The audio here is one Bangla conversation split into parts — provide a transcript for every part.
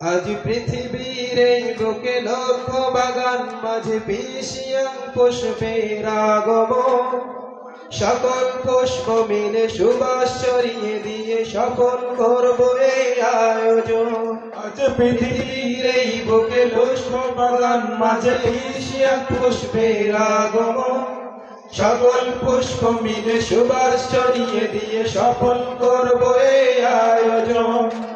আজ পৃথিবীর এই বুকে লক্ষ বাগান, মাঝে পিসিয়াং পুষ্পের আগমন। সকল পুষ্প মিলে সুবাস ছড়িয়ে দিয়ে সফল করব এই আয়োজন। আজ পৃথিবীর এই বুকে পুষ্প বাগান, মাঝে পিসিয়াং পুষ্পের আগমন। সকল পুষ্প মিলে সুবাস ছড়িয়ে দিয়ে সফল করব এই আয়োজন।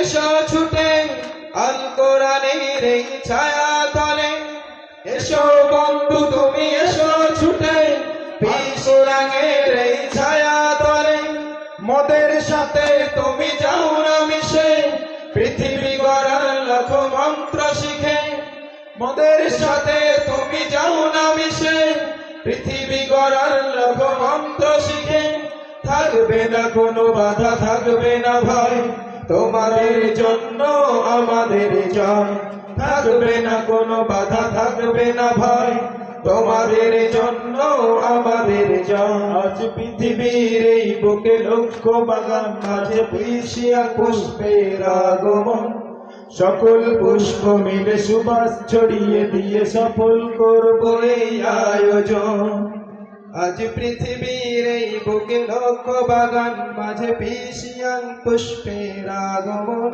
এসো ছুটে আল কোরআনের ছায়া তলে এসো বন্ধু, তুমি এসো ছুটে বিশ্বরাঙের এই ছায়া তলে মদের সাথে তুমি যাও না মিশে, পৃথিবী গড়ার লাখ মন্ত্র শিখে। মদের সাথে তুমি যাও না মিশে, পৃথিবী গড়ার লাখ মন্ত্র শিখে। থাকবে না কোনো বাধা, থাকবে না ভয়। তোমাদের জন্য আমাদের জয় থাকবে না কোনো বাধা, থাকবে না ভয়। তোমাদের জন্য আমাদের আজ পৃথিবীর এই বুকে লক্ষ বাগান মাঝে পিছিয়া পুষ্পের আগমন। সকল পুষ্প মিলে সুবাস ছড়িয়ে দিয়ে সফল করব এই আয়োজন। আজ পৃথিবীর এই বুকে লক্ষ বাগান মাঝে পিসিয়াং পুষ্পের আগমন।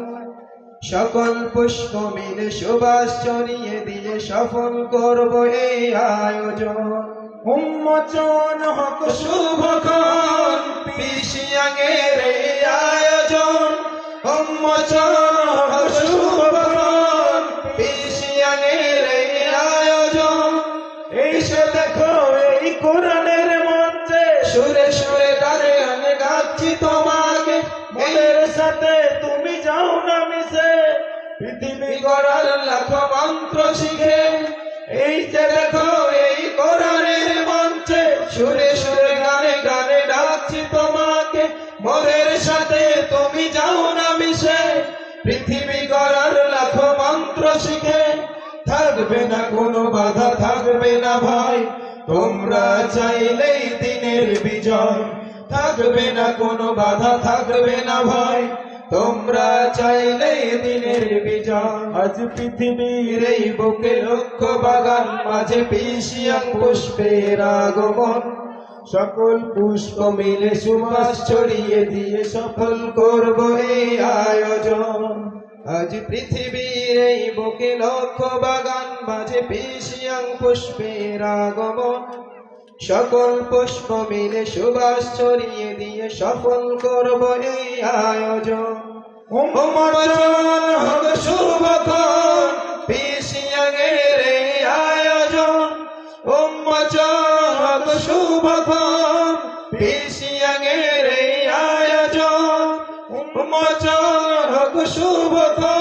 সকল পুষ্প মিলে সুবাস ছড়িয়ে দিয়ে সফল করব এই আয়োজন। উন্মোচন হোক শুভক্ষণ পিসিয়াঙের এই আয়োজন। উন্মোচন হোক শুভক্ষণ পিসিয়াঙের এই আয়োজন। এই সে দেখো এই কোরআনের মঞ্চে সুরে সুরে গানে গানে গাচ্ছি তোমাকে। মনের সাথে তুমি যাও না মিশে। পৃথিবী গড়ার লাখ মন্ত্র শিখে। এই যে দেখো, এই কোরআনের মঞ্চে সুরে সুরে গানে গানে ডাকছি তোমাকে। মনের সাথে তুমি যাও না মিশে। পৃথিবী গড়ার লাখ মন্ত্র শিখে। থাকবে না কোনো বাধা, থাকবে না ভাই। তোমরা চাইলেই দিনের বিজয় থাকবে না কোনো বাধা, থাকবে না ভয়। তোমরা চাইলেই দিনের বিজয়। আজ পৃথিবীর এই বুকে লক্ষ বাগান, মাঝে পিসিয়াং পুষ্পের আগমন। সকল পুষ্প পুষ্প মিলে সুবাস ছড়িয়ে দিয়ে সফল করব এই আয়োজন। আজ পৃথিবীর এই বুকে লক্ষ বাগান, মাঝে পিসিয়াং পুষ্পের আগমন। সকল পুষ্প মিলে সুবাস ছড়িয়ে দিয়ে সফল করব এই আয়োজন। উন্মোচন হোক শুভক্ষণ পিসিয়াঙের এই আয়োজন। উন্মোচন হোক শুভক্ষণ পিসিয়াঙের এই আয়োজন। উন্মোচন হোক শুভক্ষণ